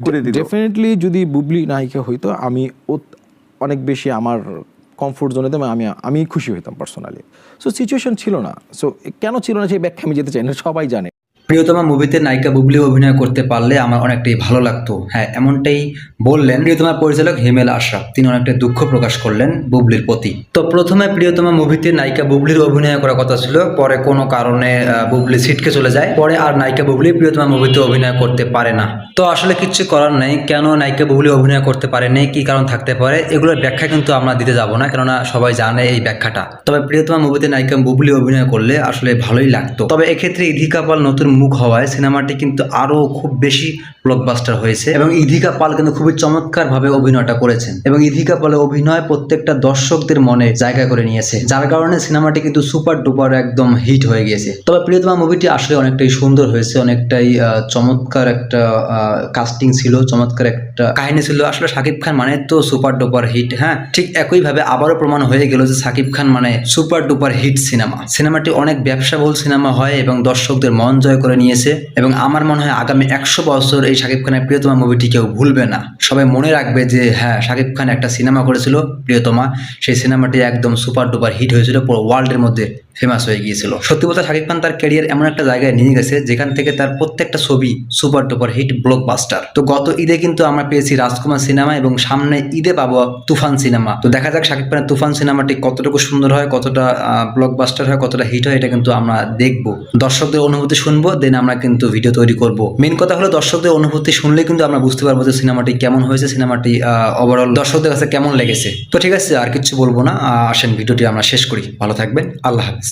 Definitely যদি বুবলি নায়িকা হইতো আমি অনেক বেশি আমার কমফোর্ট জোনে তো আমি আমি খুশি হইতাম পার্সোনালি সো সিচুয়েশন ছিল না। সো কেন ছিল না সেই ব্যাখ্যা আমি যেতে চাই না সবাই জানে। প্রিয়তমা মুভিতে নায়িকা বুবলি অভিনয় করতে পারলে আমার অনেকটাই ভালো লাগতো। হ্যাঁ এমনটাই বললেন প্রিয়তমা পরিচালক হিমেল আশরাফ। তিনি অনেকটাই দুঃখ প্রকাশ করলেন বুবলির প্রতি। তো প্রথমে প্রিয়তমা মুভিতে নায়িকা বুবলির অভিনয় করার কথা ছিল, পরে কোনো কারণে বুবলি সিটকে চলে যায়, পরে আর নায়িকা বুবলি প্রিয়তমা মুভিতে অভিনয় করতে পারে না। তো আসলে কিচ্ছু করার নেই, কেন নায়িকা বুবলি অভিনয় করতে পারে নেই, কি কারণ থাকতে পারে, এগুলোর ব্যাখ্যা কিন্তু আমরা দিতে যাব না, কেননা সবাই জানে এই ব্যাখ্যাটা। তবে প্রিয়তমা মুভিতে নায়িকা বুবলি অভিনয় করলে আসলে ভালোই লাগতো। তবে এক্ষেত্রে ইধিকা পাল নতুন মুখ হওয়ায় সিনেমাটি কিন্তু আরও খুব বেশি ব্লকবাস্টার হয়েছে এবং ইধিকা পাল কিন্তু খুবই চমৎকার ভাবে অভিনয়টা করেছেন এবং ইধিকা পালের অভিনয় প্রত্যেকটা দর্শকদের মনে জায়গা করে নিয়েছে, যার কারণে সিনেমাটি কিন্তু সুপার ডুপার একদম হিট হয়ে গিয়েছে। তবে প্রিয়তমা মুভিটি আসলে অনেকটাই সুন্দর হয়েছে, অনেকটাই চমৎকার একটা কাস্টিং ছিল, চমৎকার একটা কাহিনী ছিল। আসলে সাকিব খান মানে তো সুপার ডুপার হিট হ্যাঁ? ঠিক একইভাবে আবারও প্রমাণ হয়ে গেল যে সাকিব খান মানে সুপার ডুপার হিট সিনেমা। সিনেমাটি অনেক ব্যবসাবহুল সিনেমা হয় এবং দর্শকদের মন জয় করে নিয়েছে এবং আমার মনে হয় আগামী একশো বছর এই শাকিব খানের প্রিয়তমা মুভিটি কেউ ভুলবে না। সবাই মনে রাখবে যে হ্যাঁ শাকিব খান একটা সিনেমা করেছিল, প্রিয়তমা। সেই সিনেমাটি একদম সুপার ডুপার হিট হয়েছিল, পুরো ওয়ার্ল্ডের মধ্যে ফেমাস হয়ে গিয়েছিল। সত্যি বলতে শাকিব খান তার ক্যারিয়ার এমন একটা জায়গায় নিয়ে গেছে, যেখান থেকে তার প্রত্যেকটা ছবি সুপার ডুপার হিট ব্লকবাস্টার তো গত ঈদে কিন্তু আমরা পেয়েছি রাজকুমার সিনেমা এবং সামনে ঈদে পাবো তুফান সিনেমা তো দেখা যাক শাকিব খানের তুফান সিনেমাটি কতটুকু সুন্দর হয়, কতটা ব্লকবাস্টার হয়, কতটা হিট হয়, এটা কিন্তু আমরা দেখব। দর্শকদের অনুভূতি শুনব দেন আমরা কিন্তু ভিডিও তৈরি করব। মেন কথা হলো দর্শকদের অনুভূতি শুনলে কিন্তু আমরা বুঝতে পারব যে সিনেমাটি কেমন হয়েছে সিনেমাটি ওভারঅল দর্শকদের কাছে কেমন লেগেছে। তো ঠিক আছে, আর কিছু বলব না আসেন ভিডিওটি আমরা শেষ করি। ভালো থাকবেন, আল্লাহ হাফিজ।